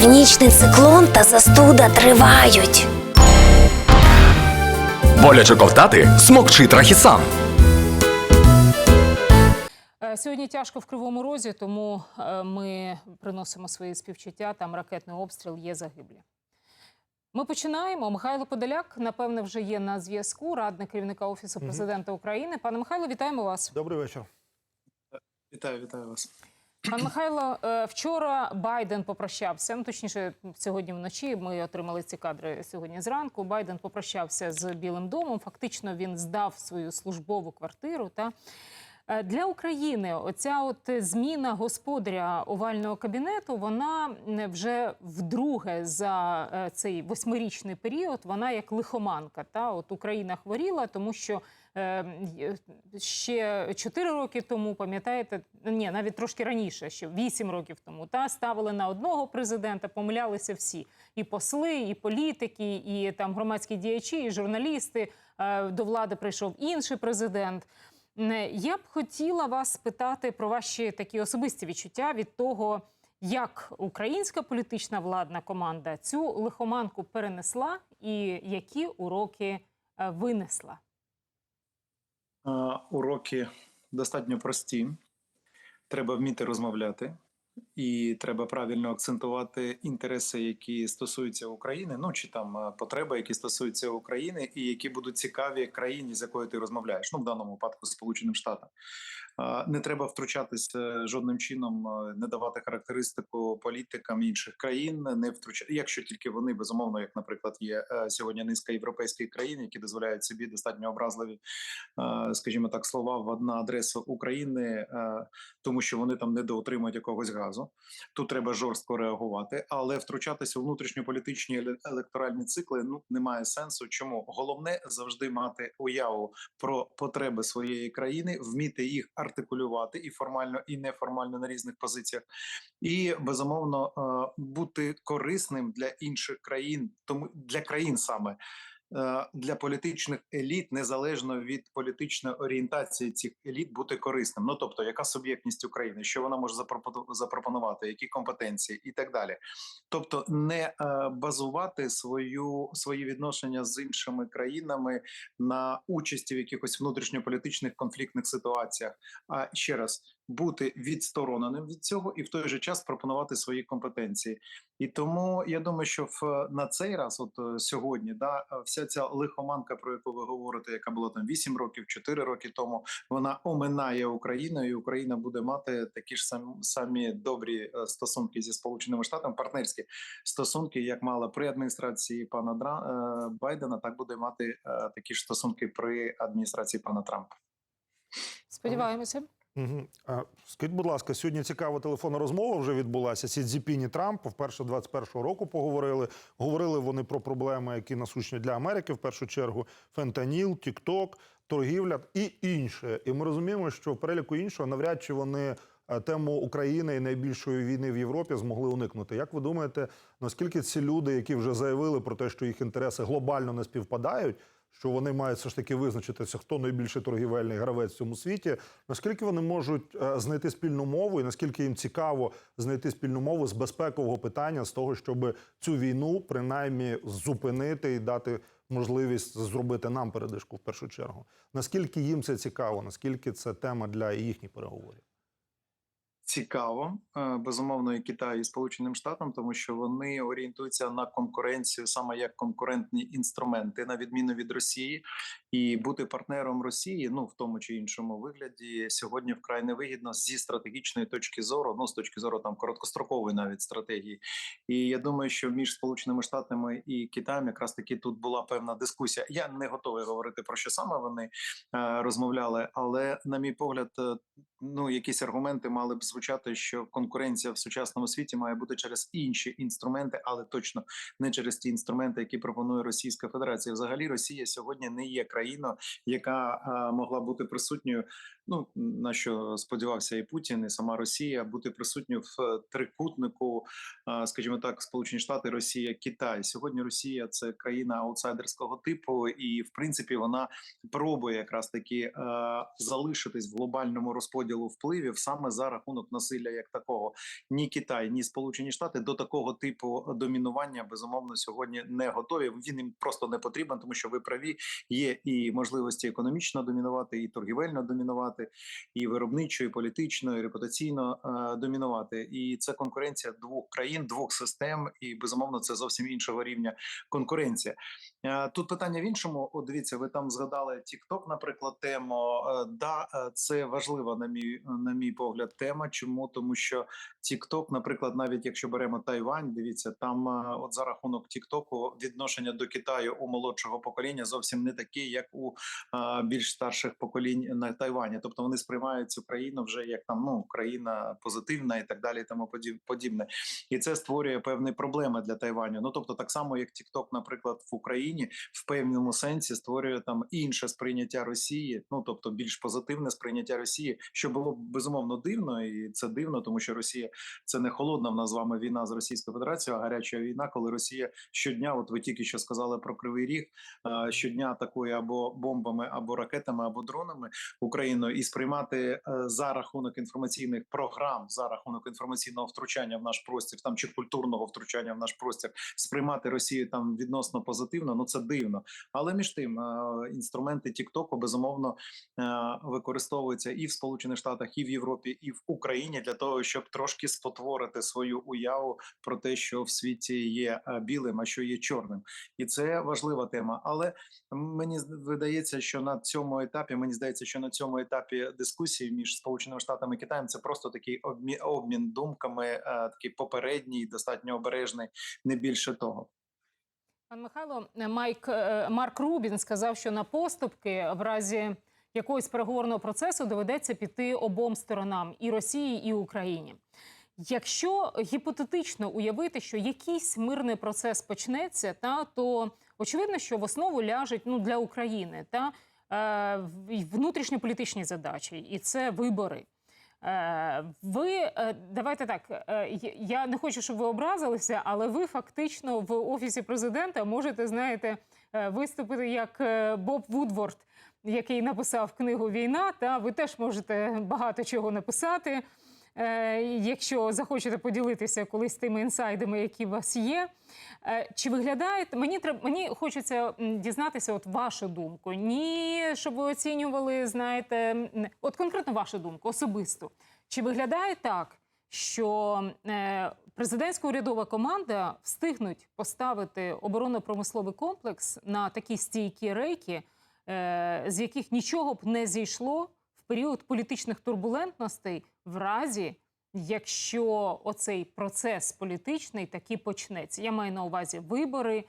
Північний циклон та застуда тривають. Боляче ковтати смокчи трахісан. Е, Сьогодні тяжко в кривому розі, тому е, ми приносимо свої співчуття. Там ракетний обстріл є загиблі. Ми починаємо. Михайло Подоляк, напевне, вже є на зв'язку. Радник керівника офісу президента України. Пане Михайло, вітаємо вас. Добрий вечір. Вітаю, вітаю вас. Пан Михайло, е, вчора Байден попрощався. Ну точніше, сьогодні вночі ми отримали ці кадри сьогодні зранку. Байден попрощався з Білим домом. Фактично він здав свою службову квартиру. Та Е, для України оця от зміна господаря овального кабінету. Вона м, вже вдруге за е, цей восьмирічний період. Вона як лихоманка. Та от Україна хворіла, тому що. Е, й- Ще 4 роки тому, пам'ятаєте, ні, навіть трошки раніше, ще 8 років тому, та ставили на одного президента, помилялися всі: і посли, і політики, і там громадські діячі, і журналісти. Е, До влади прийшов інший президент. Я б хотіла вас спитати про ваші такі особисті відчуття від того, як українська політична владна команда цю лихоманку перенесла і які уроки е, винесла. Уроки достатньо прості. Треба вміти розмовляти, і треба правильно акцентувати інтереси, які стосуються України, ну чи там е, потреби, які стосуються України, і які будуть цікаві країні, з якою ти розмовляєш. Ну в даному випадку Сполученим Штатам. Е, Не треба втручатися жодним чином, е, не давати характеристику політикам інших країн, не втручати, якщо тільки вони безумовно, як, наприклад, є сьогодні низка європейських країн, які дозволяють собі достатньо образливі, скажімо так, слова в на адресу України, тому що вони там недоотримують якогось газу. Тут треба жорстко реагувати, але втручатися у внутрішньополітичні електоральні цикли ну немає сенсу. Чому головне завжди мати уяву про потреби своєї країни, вміти їх артикулювати і формально, і неформально на різних позиціях, і безумовно е, бути корисним для інших країн, тому для країн саме. Е, Для політичних еліт, незалежно від політичної орієнтації цих еліт, бути корисним. Ну тобто, яка суб'єктність України, що вона може запропо- запропонувати, які компетенції і так далі. Тобто, не е, базувати свою свої відношення з іншими країнами на участі в якихось внутрішньополітичних конфліктних ситуаціях. А ще раз бути відстороненим від цього і в той же час пропонувати свої компетенції. І тому я думаю, що в на цей раз, от е, сьогодні, да, е, вся ця лихоманка, про яку ви говорите, яка була там 8 років, 4 роки тому, вона оминає Україну, і Україна буде мати такі ж самі, самі добрі е, стосунки зі сполученими штатами, партнерські стосунки, як мала при адміністрації пана Дра Байдена, так буде мати такі ж стосунки при адміністрації пана Трампа. Сподіваємося. Угу. А, скажіть, будь ласка, сьогодні цікава телефонна розмова вже відбулася. Сі Цзіпінь і Трамп вперше 21-го року поговорили. Говорили вони про проблеми, які насущні для Америки, в першу чергу фентаніл, Тікток, торгівля і інше. І ми розуміємо, що в переліку іншого навряд чи вони е, тему України і найбільшої війни в Європі змогли уникнути. Як ви думаєте, наскільки ці люди, які вже заявили про те, що їх інтереси глобально не співпадають? Що вони мають все ж таки визначитися, хто найбільший торгівельний гравець в цьому світі. Наскільки вони можуть е, знайти спільну мову, і наскільки їм цікаво знайти спільну мову з безпекового питання, з того, щоб цю війну принаймні зупинити і дати можливість зробити нам передишку в першу чергу? Наскільки їм це цікаво? Наскільки це тема для їхніх переговорів? Цікаво, Е, безумовно, і Китай і Сполученим Штатам, тому що вони орієнтуються на конкуренцію саме як конкурентні інструменти, на відміну від Росії, і бути партнером Росії, ну в тому чи іншому вигляді, сьогодні вкрай невигідно зі стратегічної точки зору, ну з точки зору там короткострокової навіть стратегії. І я думаю, що між Сполученими Штатами і Китаєм якраз таки тут була певна дискусія. Я не готовий говорити про що саме вони е, розмовляли, але на мій погляд, е, ну якісь аргументи мали б звучати, що конкуренція в сучасному світі має бути через інші інструменти, але точно не через ті інструменти, які пропонує Російська Федерація. Взагалі, Росія сьогодні не є країною, яка могла бути присутньою. Ну на що сподівався і Путін, і сама Росія бути присутньою в трикутнику, скажімо так, Сполучені Штати, Росія, Китай. Сьогодні Росія це країна аутсайдерського типу, і в принципі вона пробує якраз таки залишитись в глобальному розподілу впливів саме за рахунок прагнуть насилля як такого. Ні Китай, ні Сполучені Штати до такого типу домінування безумовно сьогодні не готові. Він їм просто не потрібен, тому що ви праві є і можливості економічно домінувати, і торгівельно домінувати, і виробничо, і політично, і репутаційно е, домінувати. І це конкуренція двох країн, двох систем, і безумовно це зовсім іншого рівня конкуренція. Е, Тут питання в іншому. От дивіться, ви там згадали TikTok, наприклад, тему. Е, Да, е, це важлива на мій на мій погляд тема. Чому тому, що TikTok, наприклад, навіть якщо беремо Тайвань, дивіться, там е, от за рахунок TikTok відношення до Китаю у молодшого покоління зовсім не такі, як у е, більш старших поколінь на Тайвані. Тобто вони сприймають цю країну вже як там ну країна позитивна і так далі, і тому подіб- подібне. І це створює певні проблеми для Тайваню. Ну тобто, так само як TikTok, наприклад, в Україні в певному сенсі створює там інше сприйняття Росії, ну тобто більш позитивне сприйняття Росії, що було безумовно дивно, і це дивно, тому що Росія це не холодна в нас з вами війна з Російською Федерацією, а гаряча війна, коли Росія щодня, от ви тільки що сказали про Кривий Ріг, е, щодня атакує або бомбами, або ракетами, або дронами Україну, і сприймати е, за рахунок інформаційних програм, за рахунок інформаційного втручання в наш простір, там чи культурного втручання в наш простір, сприймати Росію там відносно позитивно. Ну це дивно. Але між тим е, інструменти Тіктоку безумовно використовуються і в Сполучених Штатах, і в Європі, і в Україні для того, щоб трошки спотворити свою уяву про те, що в світі є е, білим, а що є чорним, і це важлива тема. Але мені видається, що на цьому етапі мені здається, що на цьому етапі дискусії між Сполученими Штатами і Китаєм це просто такий обмін, обмін думками, е, такий попередній, достатньо обережний, не більше того. Пан Михайло, Майк е, Марк Рубін сказав, що на поступки в разі якогось переговорного процесу доведеться піти обом сторонам і Росії, і Україні. Якщо гіпотетично уявити, що якийсь мирний процес почнеться, та то очевидно, що в основу ляжуть ну для України та е, внутрішньополітичні задачі, і це вибори. Е, Ви е, давайте так. е, я- не хочу, щоб ви образилися, але ви фактично в офісі президента можете, знаєте, виступити як е, Боб Вудворд, який написав книгу Війна. Та ви теж можете багато чого написати, е, якщо захочете поділитися колись тими інсайдами, які у вас є. Е, Чи виглядає мені треба мені хочеться дізнатися, от вашу думку. Ні, щоб ви оцінювали, знаєте, от конкретно вашу думку особисто. Чи виглядає так, що е, президентська урядова команда встигнуть поставити оборонно-промисловий комплекс на такі стійкі рейки, е, з яких нічого б не зійшло в період політичних турбулентностей, в разі, якщо оцей процес політичний таки почнеться. Я маю на увазі вибори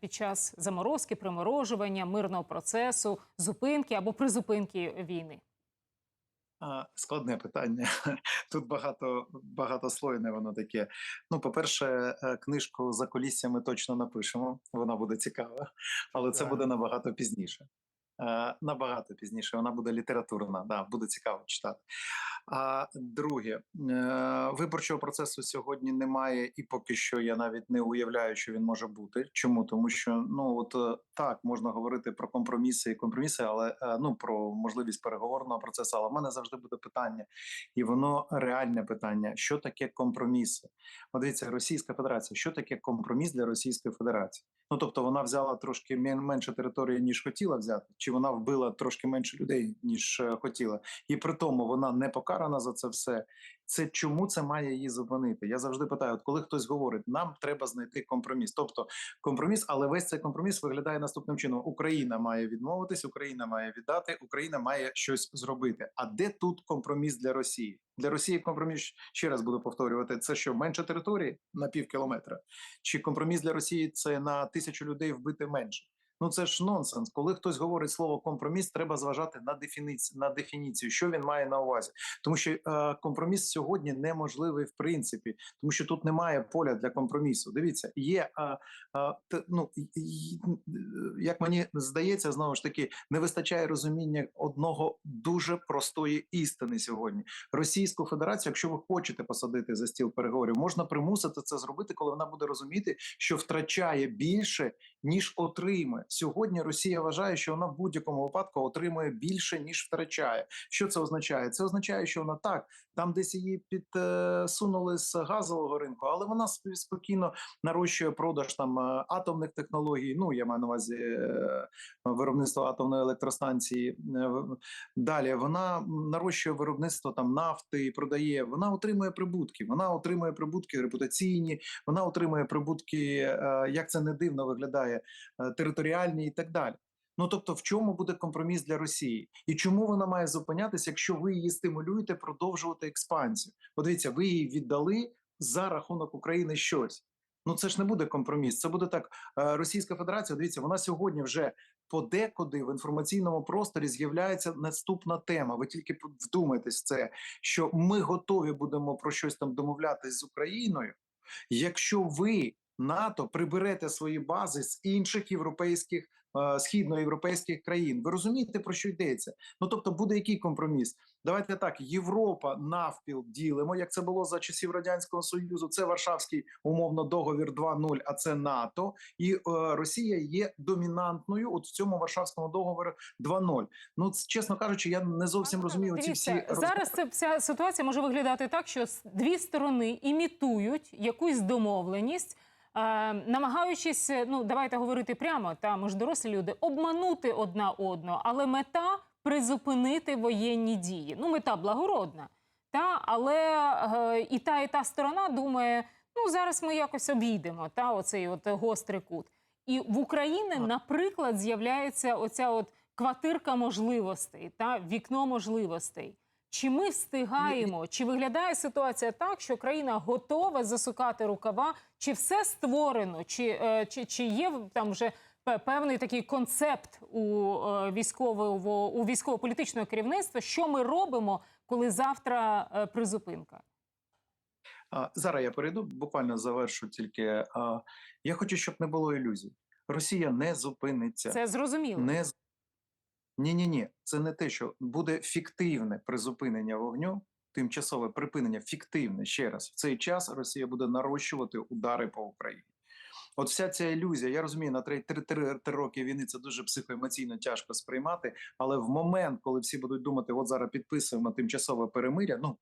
під час заморозки, приморожування, мирного процесу, зупинки або призупинки війни. Складне питання. Тут багато багатослойне воно таке. Ну, по-перше, е, книжку за коліссями точно напишемо. Вона буде цікава, але це буде набагато пізніше. Е, Набагато пізніше. Вона буде літературна, да, буде цікаво читати. А друге, е, виборчого процесу сьогодні немає, і поки що я навіть не уявляю, що він може бути. Чому? Тому що ну от е, так можна говорити про компроміси і компроміси, але е, ну про можливість переговорного процесу. Але в мене завжди буде питання, і воно реальне питання: що таке компроміси? От дивіться, Російська Федерація, що таке компроміс для Російської Федерації? Ну тобто вона взяла трошки менше території, ніж хотіла взяти, чи вона вбила трошки менше людей, ніж хотіла, і при тому вона не покарана за це все. Це чому це має її зупинити? Я завжди питаю: от коли хтось говорить, нам треба знайти компроміс. Тобто компроміс, але весь цей компроміс виглядає наступним чином: Україна має відмовитись, Україна має віддати, Україна має щось зробити. А де тут компроміс для Росії? Для Росії компроміс ще раз буду повторювати: це що менше території на пів кілометра, чи компроміс для Росії це на тисячу людей вбити менше? Ну це ж нонсенс. Коли хтось говорить слово компроміс, треба зважати на дефініцію, на дефініцію, що він має на увазі, тому що е, компроміс сьогодні неможливий в принципі, тому що тут немає поля для компромісу. Дивіться, є е, е, т- ну як мені здається, знову ж таки не вистачає розуміння одного дуже простої істини сьогодні. Російську Федерацію, якщо ви хочете посадити за стіл переговорів, можна примусити це зробити, коли вона буде розуміти, що втрачає більше ніж отримує. Сьогодні Росія вважає, що вона в будь-якому випадку отримує більше ніж втрачає. Що це означає? Це означає, що вона так там десь її підсунули з газового ринку, але вона сп- спокійно нарощує продаж там е, атомних технологій. Ну я маю на увазі е, виробництво атомної електростанції. Е, Далі вона нарощує виробництво там нафти і продає. Вона отримує прибутки. Вона отримує прибутки репутаційні. Вона отримує прибутки, е, як це не дивно виглядає, е, територіальні і так далі. Ну тобто, в чому буде компроміс для Росії, і чому вона має зупинятися, якщо ви її стимулюєте продовжувати експансію? Подивіться, ви її віддали за рахунок України щось. Ну це ж не буде компроміс. Це буде так. е, Російська Федерація. Дивіться, вона сьогодні вже подекуди в інформаційному просторі з'являється наступна тема. Ви тільки вдумайтесь це, що ми готові будемо про щось там домовлятись з Україною, якщо ви НАТО приберете свої бази з інших європейських е, східноєвропейських країн. Ви розумієте про що йдеться? Ну тобто, буде який компроміс? Давайте так: Європа навпіл ділимо, як це було за часів радянського союзу. Це Варшавський умовно договір 2.0, а це НАТО, і е, Росія є домінантною. От в цьому Варшавському договорі 2.0. Ну чесно кажучи, я не зовсім Пане розумію ці всі зараз це вся ситуація може виглядати так, що дві сторони імітують якусь домовленість. Е, Намагаючись, е, ну давайте говорити прямо, та ми ж дорослі люди, обманути одна одну, але мета призупинити воєнні дії. Ну, мета благородна, та але е, і та, і та сторона думає, ну зараз ми якось обійдемо та оцей от гострий кут. І в Україні, наприклад, з'являється оця от квартирка можливостей та вікно можливостей. Чи ми встигаємо? Чи виглядає ситуація так, що країна готова засукати рукава? Чи все створено? Чи, е, чи, чи є там вже певний такий концепт у е, військового у військово-політичного керівництва? Що ми робимо, коли завтра е, призупинка? Зараз я перейду, буквально завершу тільки. Я хочу, щоб не було ілюзій. Росія не зупиниться. Це зрозуміло. не з- ні, ні, ні. Це не те, що буде фіктивне призупинення вогню, тимчасове припинення, фіктивне ще раз. В цей час Росія буде нарощувати удари по Україні. От вся ця ілюзія, я розумію, на три, роки війни це дуже психоемоційно тяжко сприймати. Але в момент, коли всі будуть думати, от зараз підписуємо тимчасове перемиря, ну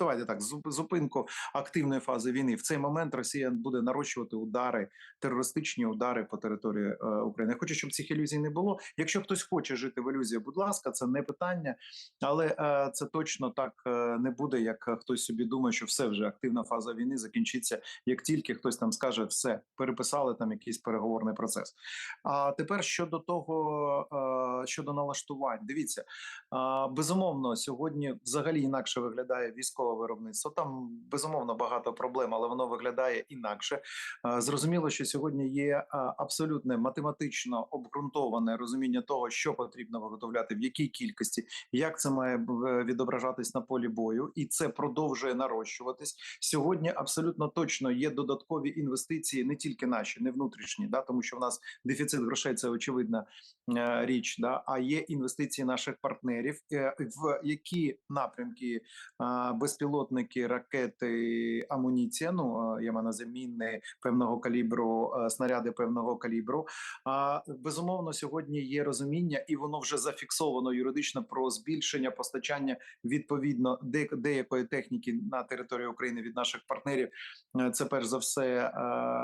давайте так, зуп- зупинку активної фази війни. В цей момент Росія буде нарощувати удари, терористичні удари по території е, України. Хочу, щоб цих ілюзій не було. Якщо хтось хоче жити в ілюзії, будь ласка, це не питання, але е, це точно так е, не буде. Як е, хтось собі думає, що все вже активна фаза війни закінчиться, як тільки хтось там скаже, все переписали там якийсь переговорний процес. А тепер щодо того, е, щодо налаштувань, дивіться, а, безумовно, сьогодні взагалі інакше виглядає військове виробництво. Там безумовно багато проблем, але воно виглядає інакше. Зрозуміло, що сьогодні є абсолютне математично обґрунтоване розуміння того, що потрібно виготовляти, в якій кількості, як це має відображатись на полі бою, і це продовжує нарощуватись. Сьогодні абсолютно точно є додаткові інвестиції, не тільки наші, не внутрішні, да, тому що в нас дефіцит грошей це очевидна е, річ, да, а є інвестиції наших партнерів, е, в які напрямки е, безпілотники, ракети, амуніція. Ну я маю на увазі певного калібру, снаряди певного калібру. А безумовно, сьогодні є розуміння, і воно вже зафіксовано юридично про збільшення постачання відповідно де, деякої техніки на території України від наших партнерів. Е, Це перш за все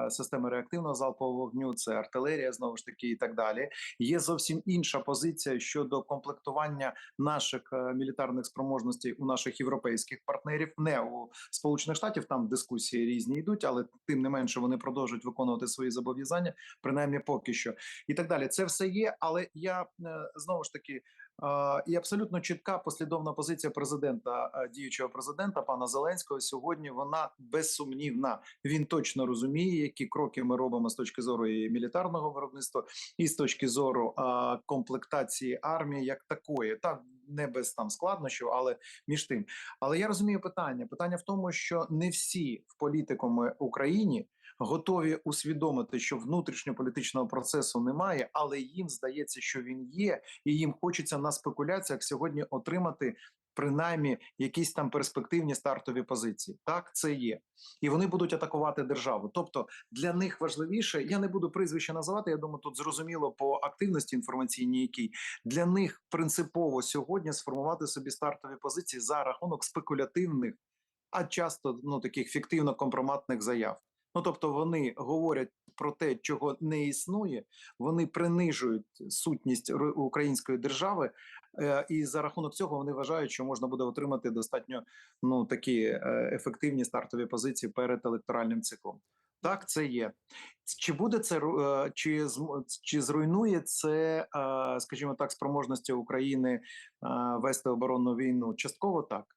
е, системи реактивного залпового вогню, це артилерія, знову ж таки, і так далі. Є зовсім інша позиція щодо комплектування наших е, мілітарних спроможностей у наших європейських партнерів, не у Сполучених Штатів. Там дискусії різні йдуть, але тим не менше вони продовжують виконувати свої зобов'язання, принаймні поки що, і так далі. Це все є, але я е, знову ж таки. І абсолютно чітка послідовна позиція президента е, діючого президента пана Зеленського сьогодні. Вона безсумнівна. Він точно розуміє, які кроки ми робимо з точки зору і мілітарного виробництва, і з точки зору комплектації армії як такої, так не без там складнощів, але між тим. Але я розумію питання. Питання в тому, що не всі в політикумі Україні готові усвідомити, що внутрішньополітичного процесу немає, але їм здається, що він є, і їм хочеться на спекуляціях сьогодні отримати принаймні якісь там перспективні стартові позиції. Так, це є, і вони будуть атакувати державу. Тобто для них важливіше, я не буду прізвище називати. Я думаю, тут зрозуміло по активності інформаційній, якій для них принципово сьогодні сформувати собі стартові позиції за рахунок спекулятивних, а часто ну таких фіктивно компроматних заяв. Ну тобто вони говорять про те, чого не існує, вони принижують сутність української держави, е, і за рахунок цього вони вважають, що можна буде отримати достатньо ну такі е, ефективні стартові позиції перед електоральним циклом. Так, це є. Чи буде це е, чи чи зруйнує це, скажімо так, спроможності України вести оборонну війну? Частково так.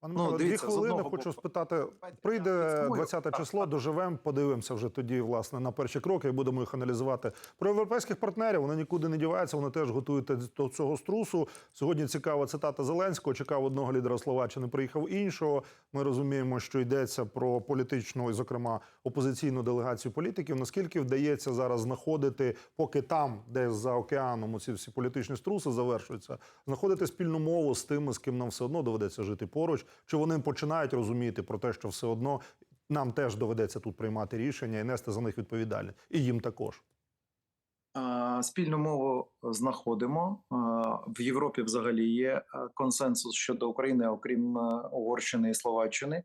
Пане Ну, Михайло, дві хвилини хочу боку. спитати. Прийде почнемо з 20 число, доживемо, подивимося вже тоді, власне, на перші кроки і будемо їх аналізувати. Про європейських партнерів вони нікуди не діваються, вони теж готують до цього струсу. Сьогодні цікава цитата Зеленського. Чекав одного лідера Словаччини, приїхав іншого. Ми розуміємо, що йдеться про політичну і, зокрема, опозиційну делегацію політиків. Наскільки вдається зараз знаходити, поки там, десь за океаном, ці всі політичні струси завершуються, знаходити спільну мову з тими, з ким нам все одно доведеться жити поруч, чи вони починають розуміти про те, що все одно нам теж доведеться тут приймати рішення і нести за них відповідальність, і їм також. Спільну мову знаходимо в Європі. Взагалі є е, консенсус щодо України, окрім е, Угорщини і Словаччини.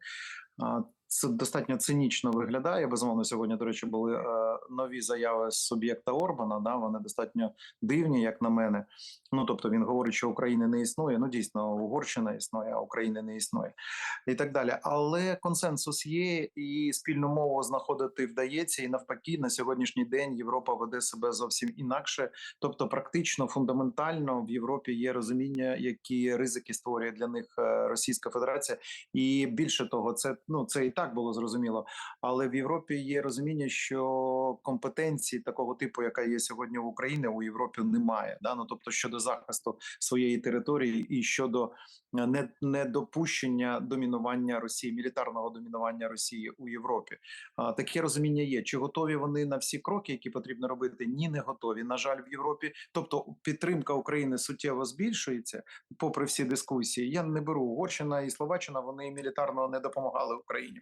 Це достатньо цинічно виглядає. Безумовно, сьогодні, до речі, були е, нові заяви з суб'єкта Орбана. Да, вони достатньо дивні, як на мене. Ну тобто він говорить, що України не існує. Ну дійсно, Угорщина існує, а України не існує, і так далі. Але консенсус є, і спільну мову знаходити вдається. І навпаки, на сьогоднішній день Європа веде себе зовсім інакше. Тобто, практично фундаментально в Європі є розуміння, які ризики створює для них е, Російська Федерація, і більше того, це ну це і так було зрозуміло. Але в Європі є розуміння, що компетенції такого типу, яка є сьогодні в Україні, у Європі немає. Да? Ну тобто щодо захисту своєї території і щодо е, недопущення домінування Росії, мілітарного домінування Росії у Європі. А, таке розуміння є. Чи готові вони на всі кроки, які потрібно робити? Ні, не готові. На жаль, в Європі. Тобто підтримка України суттєво збільшується, попри всі дискусії. Я не беру Угорщина і Словаччина. Вони мілітарно не допомагали Україні.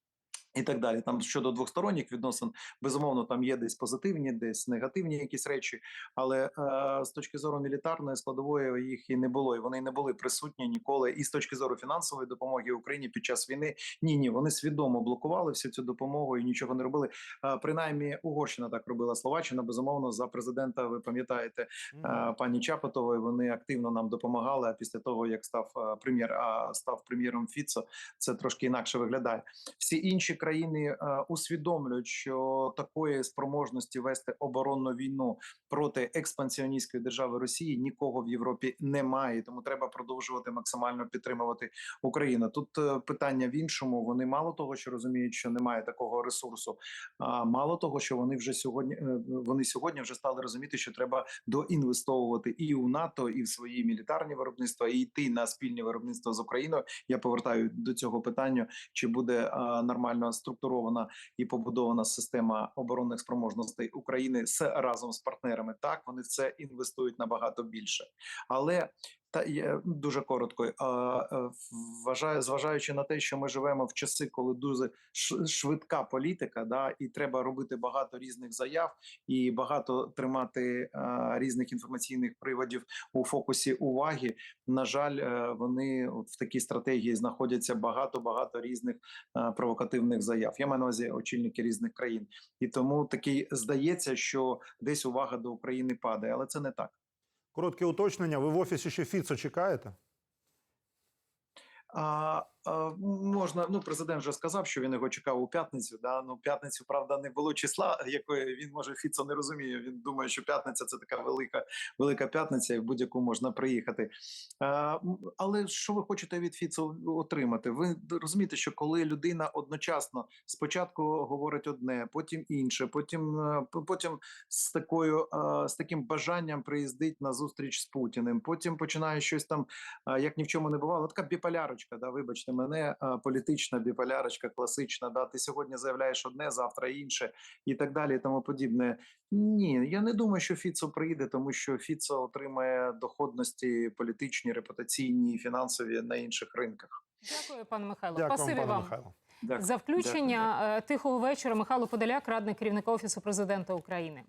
І так далі, там щодо двосторонніх відносин, безумовно, там є десь позитивні, десь негативні якісь речі. Але е, з точки зору мілітарної складової їх і не було, і вони не були присутні ніколи. І з точки зору фінансової допомоги Україні під час війни ні, ні, вони свідомо блокували всю цю допомогу і нічого не робили. Е, принаймні, Угорщина так робила Словаччина. Безумовно, за президента. Ви пам'ятаєте, е, пані Чапотової. Вони активно нам допомагали. А після того як став е, прем'єр, а став прем'єром Фіцо, це трошки інакше виглядає. Всі інші країни е, усвідомлюють, що такої спроможності вести оборонну війну проти експансіоністської держави Росії нікого в Європі немає. Тому треба продовжувати максимально підтримувати Україну. Тут е, питання в іншому. Вони мало того, що розуміють, що немає такого ресурсу. А мало того, що вони вже сьогодні е, вони сьогодні вже стали розуміти, що треба доінвестовувати і у НАТО, і в свої мілітарні виробництва, і йти на спільне виробництво з Україною. Я повертаю до цього питання, чи буде нормально структурована і побудована система оборонних спроможностей України з разом з партнерами. Так вони в це інвестують набагато більше, але та я дуже коротко а, а, вважаю, зважаючи на те, що ми живемо в часи, коли дуже швидка політика, да, і треба робити багато різних заяв і багато тримати а, різних інформаційних приводів у фокусі уваги. На жаль, е, вони в такій стратегії знаходяться багато багато різних е, провокативних заяв. Я маю на увазі очільники різних країн, і тому такий здається, що десь увага до України падає, але це не так. Коротке уточнення. Ви в офісі ще Фіцо чекаєте? А, можна, ну президент вже сказав, що він його чекав у п'ятницю. Да? Ну, п'ятницю, правда, не було числа, якої він може Фіцо не розуміє. Він думає, що п'ятниця це така велика, велика п'ятниця, і в будь-яку можна приїхати. А, але що ви хочете від Фіцо отримати? Ви розумієте, що коли людина одночасно спочатку говорить одне, потім інше, потім е, потім з такою е, з таким бажанням приїздить на зустріч з Путіним, потім починає щось там, е, як ні в чому не бувало, така біполярочка, да, вибачте вибачте мене, політична біполярочка класична. Да, ти сьогодні заявляєш одне, завтра інше, і так далі, і тому подібне. Ні, я не думаю, що Фіцо прийде, тому що Фіцо отримає доходності політичні, репутаційні, фінансові на інших ринках. Дякую, пане Михайло. Дякую, Спасибі пане вам. Михайло. Дякую. За включення Дякую. е, тихого вечора Михайло Подоляк, радник керівника офісу президента України.